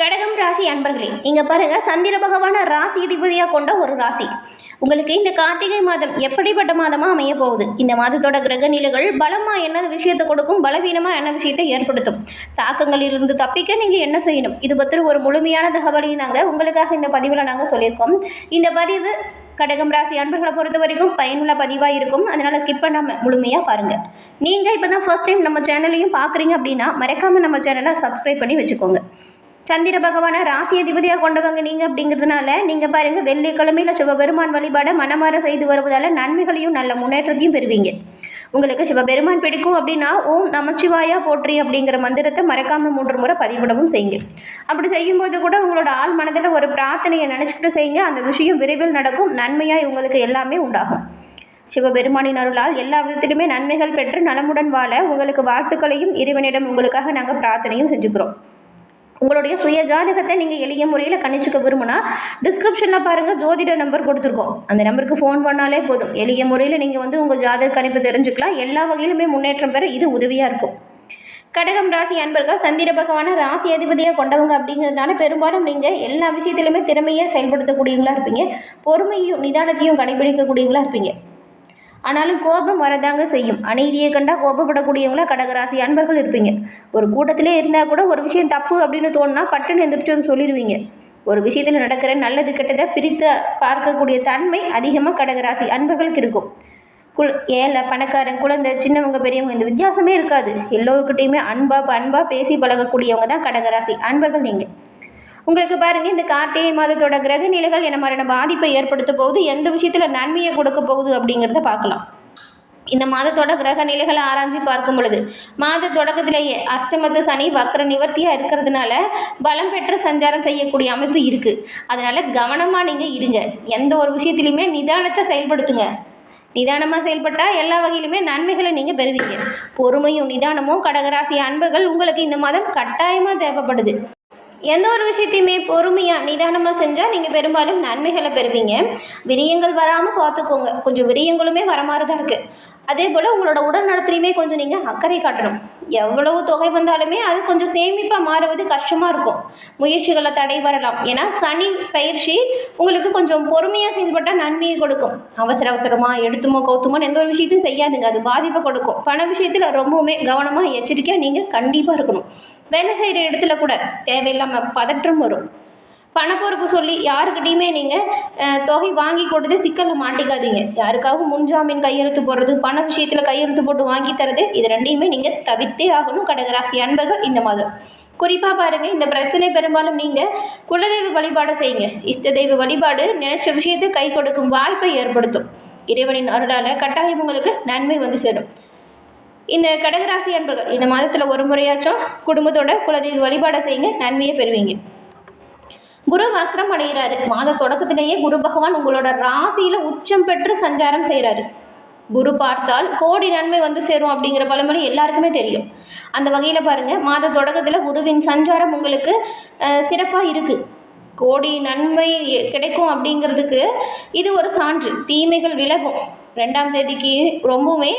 கடகம் ராசி அன்பர்களே இங்கே பாருங்கள் சந்திர பகவான ராசி அதிபதியாக கொண்ட ஒரு ராசி. உங்களுக்கு இந்த கார்த்திகை மாதம் எப்படிப்பட்ட மாதமாக அமைய போகுது? இந்த மாதத்தோட கிரக நிலைகள் பலமாக என்ன விஷயத்தை கொடுக்கும்? பலவீனமாக என்ன விஷயத்தை ஏற்படுத்தும்? தாக்கங்களிலிருந்து தப்பிக்க நீங்கள் என்ன செய்யணும்? இது பற்றி ஒரு முழுமையான தகவலையும் தாங்க உங்களுக்காக இந்த பதிவில் நாங்கள் சொல்லியிருக்கோம். இந்த பதிவு கடகம் ராசி அன்பர்களை பொறுத்த வரைக்கும் பயனுள்ள பதிவாக இருக்கும். அதனால் ஸ்கிப் பண்ணாமல் முழுமையாக பாருங்கள் நீங்கள் இப்போ தான் ஃபர்ஸ்ட் டைம் நம்ம சேனலையும் பார்க்குறீங்க அப்படின்னா மறக்காமல் நம்ம சேனலை சப்ஸ்கிரைப் பண்ணி வச்சுக்கோங்க. சந்திர பகவானை ராசி அதிபதியாக கொண்டவங்க நீங்கள் அப்படிங்கிறதுனால நீங்கள் பாருங்கள் வெள்ளிக்கிழமையில் சிவபெருமான் வழிபாடை மனமாற செய்து வருவதால் நன்மைகளையும் நல்ல முன்னேற்றத்தையும் பெறுவீங்க. உங்களுக்கு சிவபெருமான் பிடிக்கும் அப்படின்னா ஓம் நமச்சிவாயா போற்றி அப்படிங்கிற மந்திரத்தை மறக்காமல் மூன்று முறை பதிவிடவும் செய்யுங்க. அப்படி செய்யும்போது கூட உங்களோட ஆள் மனதில் ஒரு பிரார்த்தனையை நினச்சிக்கிட்டு செய்யுங்க. அந்த விஷயம் விரைவில் நடக்கும். நன்மையாக உங்களுக்கு எல்லாமே உண்டாகும். சிவபெருமானின் அருளால் எல்லா விதத்திலுமே நன்மைகள் பெற்று நலமுடன் வாழ உங்களுக்கு வாழ்த்துக்களையும் இறைவனிடம் உங்களுக்காக நாங்கள் பிரார்த்தனையும் செஞ்சுக்கிறோம். உங்களுடைய சுய ஜாதகத்தை நீங்கள் எளிய முறையில் கணிச்சுக்க விரும்புனா டிஸ்கிரிப்ஷனில் பாருங்கள் ஜோதிட நம்பர் கொடுத்துருக்கோம். அந்த நம்பருக்கு ஃபோன் பண்ணாலே போதும். எளிய முறையில் நீங்கள் வந்து உங்கள் ஜாதக கணிப்பு தெரிஞ்சுக்கலாம். எல்லா வகையிலுமே முன்னேற்றம் பெற இது உதவியாக இருக்கும். கடகம் ராசி அன்பர்கள் சந்திர பகவான ராசி அதிபதியாக கொண்டவங்க அப்படிங்கிறதுனால பெரும்பாலும் நீங்கள் எல்லா விஷயத்திலுமே திறமையை செயல்படுத்தக்கூடியவங்களா இருப்பீங்க. பொறுமையும் நிதானத்தையும் கடைபிடிக்கக்கூடியவங்களா இருப்பீங்க. ஆனாலும் கோபம் வரதாங்க செய்யும். அநீதியை கண்டா கோபப்படக்கூடியவங்களா கடகராசி அன்பர்கள் இருப்பீங்க. ஒரு கூட்டத்திலே இருந்தால் கூட ஒரு விஷயம் தப்பு அப்படின்னு தோணுனா பட்டுன்னு எந்திரிச்சு வந்து சொல்லிடுவீங்க. ஒரு விஷயத்தில் நடக்கிற நல்லது கெட்டதை பிரித்து பார்க்கக்கூடிய தன்மை அதிகமாக கடகராசி அன்பர்களுக்கு இருக்கும். குள் ஏழை பணக்காரன் குழந்தை சின்னவங்க பெரியவங்க இந்த வித்தியாசமே இருக்காது. எல்லோருக்கிட்டையுமே அன்பா அன்பா பேசி பழகக்கூடியவங்க தான் கடகராசி அன்பர்கள் நீங்கள் உங்களுக்கு பாருங்க இந்த கார்த்திகை மாதத்தோட கிரக நிலைகள் என்ன மாதிரியான பாதிப்பை ஏற்படுத்த போகுது எந்த விஷயத்தில் நன்மையை கொடுக்க போகுது அப்படிங்கிறத பார்க்கலாம். இந்த மாதத்தோட கிரக நிலைகளை ஆராய்ஞ்சு பார்க்கும் பொழுது மாத தொடக்கத்திலேயே அஷ்டமத்து சனி வக்ர நிவர்த்தியாக இருக்கிறதுனால பலம் பெற்று சஞ்சாரம் செய்யக்கூடிய அமைப்பு இருக்குது அதனால் கவனமாக நீங்கள் இருங்க. எந்த ஒரு விஷயத்துலையுமே நிதானத்தை செயல்படுத்துங்க. நிதானமாக செயல்பட்டால் எல்லா வகையிலுமே நன்மைகளை நீங்கள் பெறுவீங்க. பொறுமையும் நிதானமும் கடகராசி அன்பர்கள் உங்களுக்கு இந்த மாதம் கட்டாயமாக தேவைப்படுது. எந்த ஒரு விஷயத்தையுமே பொறுமையாக நிதானமாக செஞ்சால் நீங்கள் பெரும்பாலும் நன்மைகளை பெறுவீங்க. விரியங்கள் வராமல் பார்த்துக்கோங்க. கொஞ்சம் விரியங்களுமே வர மாதிரி தான் இருக்குது அதே போல் உங்களோட உடல் நலத்துலையுமே கொஞ்சம் நீங்கள் அக்கறை காட்டணும். எவ்வளவு தொகை வந்தாலுமே அது கொஞ்சம் சேமிப்பாக மாறுவது கஷ்டமாக இருக்கும். முயற்சிகளை தடை வரலாம். ஏன்னா சனி பயிற்சி உங்களுக்கு கொஞ்சம் பொறுமையாக செயல்பட்டால் நன்மையை கொடுக்கும். அவசர அவசரமாக எடுத்துமோ கௌத்துமோ எந்த ஒரு விஷயத்தையும் செய்யாதுங்க. அது பாதிப்பை கொடுக்கும். பண விஷயத்தில் ரொம்பவுமே கவனமாக எச்சரிக்கையாக நீங்கள் கண்டிப்பாக இருக்கணும். வேலை செய்கிற இடத்துல கூட தேவையில்லாமல் பதற்றம் வரும். பணப்பொறுப்பு சொல்லி யாருக்கிட்டையுமே நீங்கள் தொகை வாங்கி கொடுத்து சிக்கலில் மாட்டிக்காதீங்க. யாருக்காகவும் முன்ஜாமீன் கையெழுத்து போடுறது பண விஷயத்தில் கையெழுத்து போட்டு வாங்கி தரது இது ரெண்டையுமே நீங்கள் தவிர்த்தே ஆகணும் கடகராசி அன்பர்கள் இந்த மாதம் குறிப்பாக பாருங்கள் இந்த பிரச்சனை பெரும்பாலும் நீங்கள் குலதெய்வ வழிபாடை செய்யுங்க. இஷ்ட தெய்வ வழிபாடு நினைச்ச விஷயத்தை கை கொடுக்கும் வாய்ப்பை ஏற்படுத்தும். இறைவனின் அருளால் கட்டாயம் உங்களுக்கு நன்மை வந்து சேரும். இந்த கடகராசி அன்பர்கள் இந்த மாதத்தில் ஒரு முறையாச்சும் குடும்பத்தோட குலதெய்வ வழிபாடை செய்யுங்க நன்மையை பெறுவீங்க. குரு வக்ரம் அடைகிறாரு மாத தொடக்கத்திலேயே குரு பகவான் உங்களோட ராசியில் உச்சம் பெற்று சஞ்சாரம் செய்கிறாரு குரு பார்த்தால் கோடி நன்மை வந்து சேரும் அப்படிங்கிற பழமொழி எல்லாருக்குமே தெரியும். அந்த வகையில் பாருங்கள் மாத தொடக்கத்தில் குருவின் சஞ்சாரம் உங்களுக்கு சிறப்பாக இருக்குது கோடி நன்மை கிடைக்கும் அப்படிங்கிறதுக்கு இது ஒரு சான்று. தீமைகள் விலகும். ரெண்டாம் தேதிக்கு ரொம்பவுமே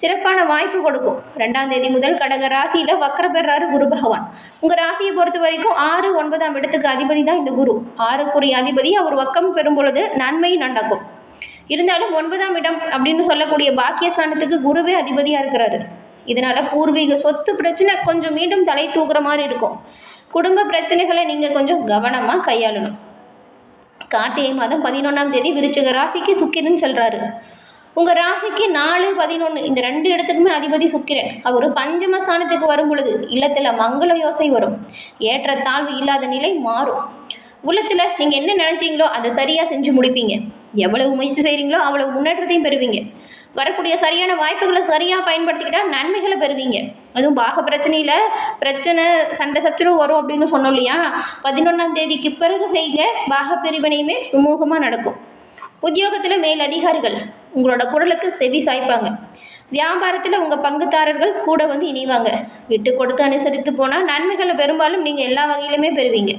சிறப்பான வாய்ப்பு கொடுக்கும். ரெண்டாம் தேதி முதல் கடக ராசியில் வக்கர பெறாரு குரு பகவான். உங்கள் ராசியை பொறுத்த வரைக்கும் ஆறு ஒன்பதாம் இடத்துக்கு அதிபதி தான் இந்த குரு. ஆறுக்குரிய அதிபதி அவர் வக்கம் பெறும் பொழுது நன்மை நடக்கும் இருந்தாலும் ஒன்பதாம் இடம் அப்படின்னு சொல்லக்கூடிய பாக்கியஸ்தானத்துக்கு குருவே அதிபதியாக இருக்கிறாரு. இதனால் பூர்வீக சொத்து பிரச்சனை கொஞ்சம் மீண்டும் தலை தூக்குற மாதிரி இருக்கும். குடும்ப பிரச்சனைகளை நீங்கள் கொஞ்சம் கவனமாக கையாளணும். கார்த்திகை மாதம் பதினொன்றாம் தேதி விருச்சிக ராசிக்கு சுக்கிரன் செல்கிறாரு உங்கள் ராசிக்கு நாலு பதினொன்று இந்த ரெண்டு இடத்துக்குமே அதிபதி சுக்கிரன். அவர் பஞ்சமஸ்தானத்துக்கு வரும் பொழுது இல்லத்தில் மங்கள யோசை வரும். ஏற்ற தாழ்வு இல்லாத நிலை மாறும். உள்ளத்தில் நீங்கள் என்ன நினச்சிங்களோ அதை சரியாக செஞ்சு முடிப்பீங்க. எவ்வளவு முயற்சி செய்கிறீங்களோ அவ்வளவு முன்னேற்றத்தையும் பெறுவீங்க. வரக்கூடிய சரியான வாய்ப்புகளை சரியாக பயன்படுத்திக்கிட்டால் நன்மைகளை பெறுவீங்க. அதுவும் பாக பிரச்சனையில் பிரச்சனை சண்டை சச்சரவு வரும் அப்படின்னு சொன்னோம் இல்லையா? பதினொன்றாம் தேதிக்கு பிறகு செய்யுங்க பாக பிரிவினையுமே சுமூகமாக நடக்கும். உத்தியோகத்தில் மேல் அதிகாரிகள் உங்களோட குரலுக்கு செவி சாய்ப்பாங்க. வியாபாரத்தில் உங்கள் பங்குதாரர்கள் கூட வந்து இணைவாங்க. விட்டு கொடுத்து அனுசரித்து போனால் நன்மைகளை பெரும்பாலும் நீங்கள் எல்லா வகையிலுமே பெறுவீங்க.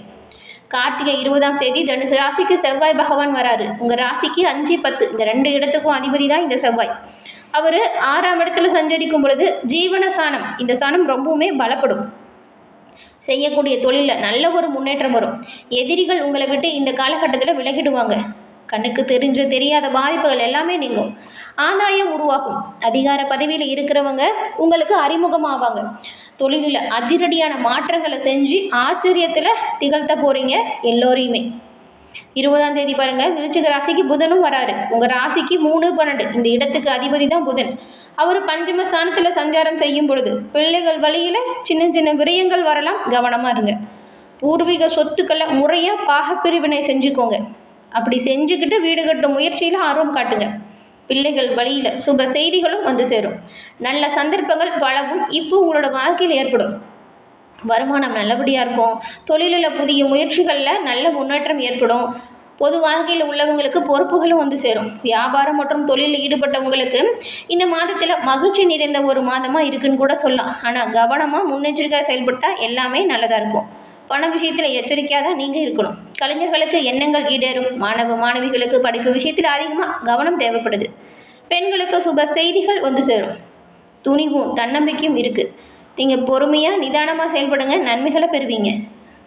கார்த்திகை இருபதாம் தேதி தனுசு ராசிக்கு செவ்வாய் பகவான் வராரு. உங்கள் ராசிக்கு அஞ்சு பத்து இந்த ரெண்டு இடத்துக்கும் அதிபதி தான் இந்த செவ்வாய். அவர் ஆறாம் இடத்துல சஞ்சரிக்கும் பொழுது ஜீவன சாணம் இந்த சாணம் ரொம்பவுமே பலப்படும். செய்யக்கூடிய தொழிலில் நல்ல ஒரு முன்னேற்றம் வரும். எதிரிகள் உங்களை விட்டு இந்த காலகட்டத்தில் விலகிடுவாங்க. கண்ணுக்கு தெரிஞ்ச தெரியாத பாதிப்புகள் எல்லாமே நீங்கும். ஆதாயம் உருவாகும். அதிகார பதவியில் இருக்கிறவங்க உங்களுக்கு அறிமுகமாவாங்க. தொழிலில் அதிரடியான மாற்றங்களை செஞ்சு ஆச்சரியத்தில் திகழ்த்த போகிறீங்க எல்லோரையுமே. இருபதாம் தேதி பாருங்க விருச்சிக ராசிக்கு புதனும் வராரு. உங்க ராசிக்கு மூணு பன்னெண்டு. இந்த இடத்துக்கு அதிபதி தான் புதன். அவர் பஞ்சம ஸ்தானத்தில் சஞ்சாரம் செய்யும் பொழுது பிள்ளைகள் வழியில் சின்ன சின்ன விரயங்கள் வரலாம். கவனமாக இருங்க. பூர்வீக சொத்துக்களை முறையாக பாகப்பிரிவினை செஞ்சுக்கோங்க. அப்படி செஞ்சுக்கிட்டு வீடு கட்டும் முயற்சியில் ஆர்வம் காட்டுங்க. பிள்ளைகள் வழியில் சுப செய்திகளும் வந்து சேரும். நல்ல சந்தர்ப்பங்கள் பலவும் இப்போ உங்களோட வாழ்க்கையில் ஏற்படும். வருமானம் நல்லபடியாக இருக்கும். தொழிலில் புதிய முயற்சிகளில் நல்ல முன்னேற்றம் ஏற்படும். பொது வாழ்க்கையில் உள்ளவங்களுக்கு பொறுப்புகளும் வந்து சேரும். வியாபாரம் மற்றும் தொழிலில் ஈடுபட்டவங்களுக்கு இந்த மாதத்தில் மகிழ்ச்சி நிறைந்த ஒரு மாதமாக இருக்குன்னு கூட சொல்லலாம். ஆனால் கவனமாக முன்னெச்சரிக்கையாக செயல்பட்டால் எல்லாமே நல்லதாக இருக்கும். பண விஷயத்தில் எச்சரிக்கையாக தான் நீங்கள் இருக்கணும். கலைஞர்களுக்கு எண்ணங்கள் ஈடேறும். மாணவ மாணவிகளுக்கு படிப்பு விஷயத்தில் அதிகமாக கவனம் தேவைப்படுது. பெண்களுக்கு சுப செய்திகள் வந்து சேரும். துணிவும் தன்னம்பிக்கையும் இருக்குது நீங்கள் பொறுமையாக நிதானமாக செயல்படுங்க. நன்மைகளை பெறுவீங்க.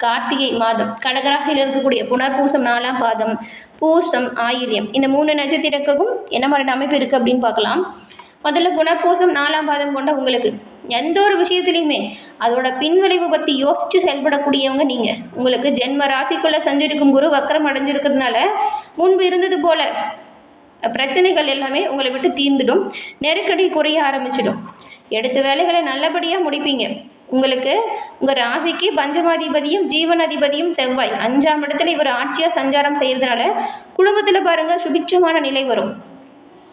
கார்த்திகை மாதம். கடகராசியில் இருக்கக்கூடிய புனர்பூசம் நாலாம் பாதம். பூசம் ஆயில்யம். இந்த மூணு நட்சத்திரக்கும் என்ன மாதிரி அமைப்பு இருக்குது அப்படின்னு பார்க்கலாம். முதல்ல புனர்பூசம் நாலாம் பாதம் கொண்ட உங்களுக்கு. எந்த ஒரு விஷயத்துலையுமே அதோட பின்விளைவு பற்றி யோசித்து செயல்படக்கூடியவங்க நீங்கள் உங்களுக்கு ஜென்ம ராசிக்குள்ளே சஞ்சரிக்கும் குரு வக்கரம் அடைஞ்சிருக்கிறதுனால முன்பு இருந்தது போல பிரச்சனைகள் எல்லாமே உங்களை விட்டு தீர்ந்துடும். நெருக்கடி குறைய ஆரம்பிச்சிடும். எடுத்த வேலைகளை நல்லபடியாக முடிப்பீங்க. உங்களுக்கு உங்கள் ராசிக்கு பஞ்சமாதிபதியும் ஜீவனாதிபதியும் செவ்வாய். அஞ்சாம் இடத்துல இவர் ஆட்சியாக சஞ்சாரம் செய்கிறதுனால குடும்பத்தில் பாருங்கள் சுபிட்சமான நிலை வரும்.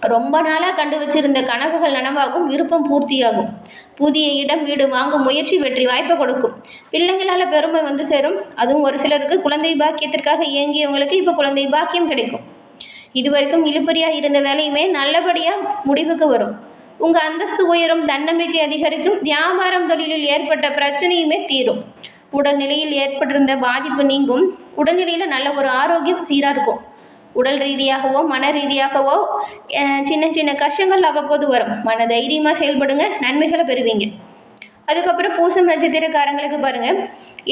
ரொம்ப நாளாக கண்டு வச்சிருந்த கனவுகள் நனவாகும் விருப்பம் பூர்த்தியாகும். புதிய இடம் வீடு வாங்கும் முயற்சி வெற்றி வாய்ப்பை கொடுக்கும். பிள்ளைங்களால் பெருமை வந்து சேரும். அதுவும் ஒரு சிலருக்கு குழந்தை பாக்கியத்திற்காக இயங்கியவங்களுக்கு இப்போ குழந்தை பாக்கியம் கிடைக்கும். இதுவரைக்கும் இழுபறியாக இருந்த வேலையுமே நல்லபடியாக முடிவுக்கு வரும். உங்கள் அந்தஸ்து உயரும் தன்னம்பிக்கை அதிகரிக்கும் வியாபாரம் தொழிலில் ஏற்பட்ட பிரச்சனையுமே தீரும். உடல்நிலையில் ஏற்பட்டிருந்த பாதிப்பு நீங்கும். உடல்நிலையில் நல்ல ஒரு ஆரோக்கியம் சீராக இருக்கும். உடல் ரீதியாகவோ மன ரீதியாகவோ சின்ன சின்ன கஷ்டங்கள் அவ்வப்போது வரும். மன தைரியமாக செயல்படுங்க நன்மைகளை பெறுவீங்க. அதுக்கப்புறம் பூசம் நட்சத்திரக்காரங்களுக்கு பாருங்கள்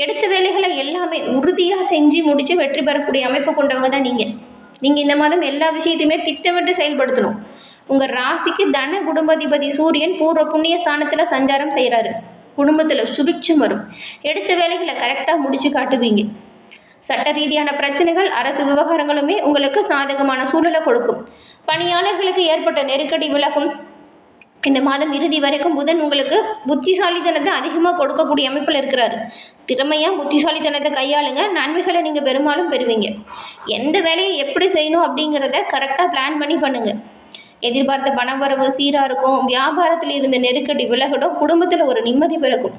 எடுத்த வேலைகளை எல்லாமே உறுதியாக செஞ்சு முடித்து வெற்றி பெறக்கூடிய அமைப்பு கொண்டவங்க தான் நீங்கள் நீங்கள் இந்த மாதம் எல்லா விஷயத்தையுமே திட்டமிட்டு செயல்படுத்தணும். உங்கள் ராசிக்கு தன குடும்பாதிபதி சூரியன் பூர்வ புண்ணிய ஸ்தானத்தில் சஞ்சாரம் செய்கிறாரு குடும்பத்தில் சுபிக்ஷம் வரும். எடுத்த வேலைகளை கரெக்டாக முடிச்சு காட்டுவீங்க. சட்ட ரீதியான பிரச்சனைகள் அரசு விவகாரங்களுமே உங்களுக்கு சாதகமான சூழலை கொடுக்கும். பணியாளர்களுக்கு ஏற்பட்ட நெருக்கடி விலகும். இந்த மாதம் இறுதி வரைக்கும் புதன் உங்களுக்கு புத்திசாலித்தனத்தை அதிகமாக கொடுக்கக்கூடிய அமைப்பில் இருக்கிறாரு. திறமையாக புத்திசாலித்தனத்தை கையாளுங்க. நன்மைகளை நீங்கள் பெரும்பாலும் பெறுவீங்க. எந்த வேலையை எப்படி செய்யணும் அப்படிங்கிறத கரெக்டாக பிளான் பண்ணி பண்ணுங்கள் எதிர்பார்த்த பணவரவு சீராக இருக்கும். வியாபாரத்தில் இருந்த நெருக்கடி விலகடும் குடும்பத்தில் ஒரு நிம்மதி பிறக்கும்.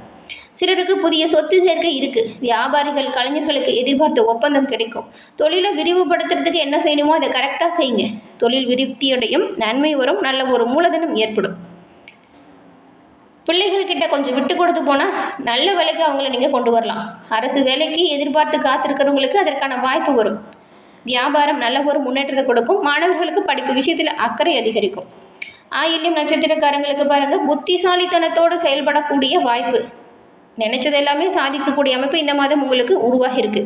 சிலருக்கு புதிய சொத்து சேர்க்கை இருக்குது வியாபாரிகள் கலைஞர்களுக்கு எதிர்பார்த்த ஒப்பந்தம் கிடைக்கும். தொழிலை விரிவுபடுத்துறதுக்கு என்ன செய்யணுமோ அதை கரெக்டாக செய்யுங்க. தொழில் விருத்தியடையும் நன்மை வரும் நல்ல ஒரு மூலதனம் ஏற்படும். பிள்ளைகள் கிட்ட கொஞ்சம் விட்டு கொடுத்து போனால் நல்ல வேலைக்கு அவங்கள நீங்கள் கொண்டு வரலாம். அரசு வேலைக்கு எதிர்பார்த்து காத்திருக்கிறவங்களுக்கு அதற்கான வாய்ப்பு வரும். வியாபாரம் நல்ல ஒரு முன்னேற்றத்தை கொடுக்கும். மாணவர்களுக்கு படிப்பு விஷயத்தில் அக்கறை அதிகரிக்கும். ஆயில்யம் நட்சத்திரக்காரங்களுக்கு பாருங்கள் புத்திசாலித்தனத்தோடு செயல்படக்கூடிய வாய்ப்பு. நினைச்சது எல்லாமே சாதிக்கக்கூடிய அமைப்பு இந்த மாதம் உங்களுக்கு உருவாகி இருக்கு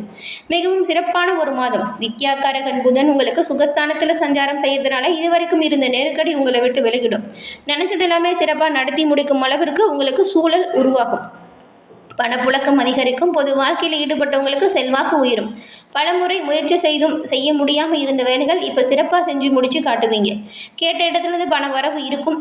மிகவும் சிறப்பான ஒரு மாதம். வித்யாக்காரகன் புதன் உங்களுக்கு சுகஸ்தானத்தில் சஞ்சாரம் செய்யறதுனால இதுவரைக்கும் இருந்த நெருக்கடி உங்களை விட்டு விலகிடும். நினைச்சது எல்லாமே சிறப்பாக நடத்தி முடிக்கும் அளவிற்கு உங்களுக்கு சூழல் உருவாகும். பணப்புழக்கம் அதிகரிக்கும். பொது வாழ்க்கையில் ஈடுபட்டவங்களுக்கு செல்வாக்கு உயரும். பலமுறை முயற்சி செய்தும் செய்ய முடியாமல் இருந்த வேலைகள் இப்போ சிறப்பாக செஞ்சு முடித்து காட்டுவீங்க. கேட்ட இடத்துலேருந்து பண வரவு இருக்கும்.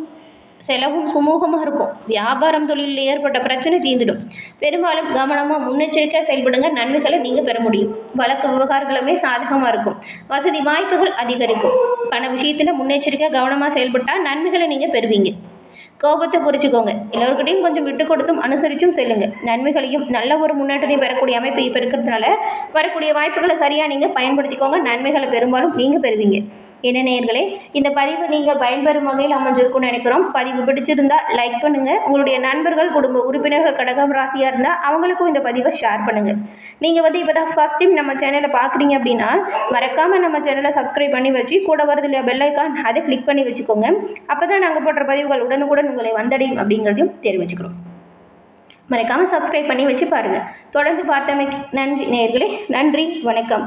செலவும் சுமூகமாக இருக்கும். வியாபாரம் தொழிலில் ஏற்பட்ட பிரச்சனை தீர்ந்துடும். பெரும்பாலும் கவனமாக முன்னெச்சரிக்கையாக செயல்படுங்க. நன்மைகளை நீங்கள் பெற முடியும். வழக்கு விவகாரங்களுமே சாதகமாக இருக்கும். வசதி வாய்ப்புகள் அதிகரிக்கும். பண விஷயத்தில் முன்னெச்சரிக்கையாக கவனமாக செயல்பட்டால் நன்மைகளை நீங்கள் பெறுவீங்க. கோபத்தை குறிச்சிக்கோங்க எல்லோருக்கிட்டையும் கொஞ்சம் விட்டு கொடுத்தும் அனுசரிச்சும் செல்லுங்க. நன்மைகளையும் நல்ல ஒரு முன்னேற்றத்தையும் பெறக்கூடிய அமைப்பு இப்போ இருக்கிறதுனால வரக்கூடிய வாய்ப்புகளை சரியாக நீங்கள் பயன்படுத்திக்கோங்க. நன்மைகளை பெரும்பாலும் நீங்கள் பெறுவீங்க. என்ன நேயர்களே இந்த பதிவு நீங்கள் பயன்பெறும் வகையில் அமைஞ்சிருக்கும்னு நினைக்கிறோம். பதிவு பிடிச்சிருந்தா லைக் பண்ணுங்கள் உங்களுடைய நண்பர்கள் குடும்ப உறுப்பினர்கள் கடகம் ராசியாக இருந்தால் அவங்களுக்கும் இந்த பதிவை ஷேர் பண்ணுங்கள் நீங்கள் வந்து இப்போ தான் ஃபஸ்ட் டைம் நம்ம சேனலை பார்க்குறீங்க அப்படின்னா மறக்காமல் நம்ம சேனலை சப்ஸ்கிரைப் பண்ணி வச்சு கூட வரது இல்லையா பெல்லைக்கான் அதை கிளிக் பண்ணி வச்சுக்கோங்க. அப்போ தான் நாங்கள் போடுற பதிவுகள் உடனுக்குடன் உங்களை வந்தடையும் அப்படிங்கிறதையும் தெரிவிச்சுக்கிறோம். மறக்காமல் சப்ஸ்கிரைப் பண்ணி வச்சு பாருங்கள் தொடர்ந்து பார்த்தமைக்கு நன்றி நேர்களே நன்றி வணக்கம்.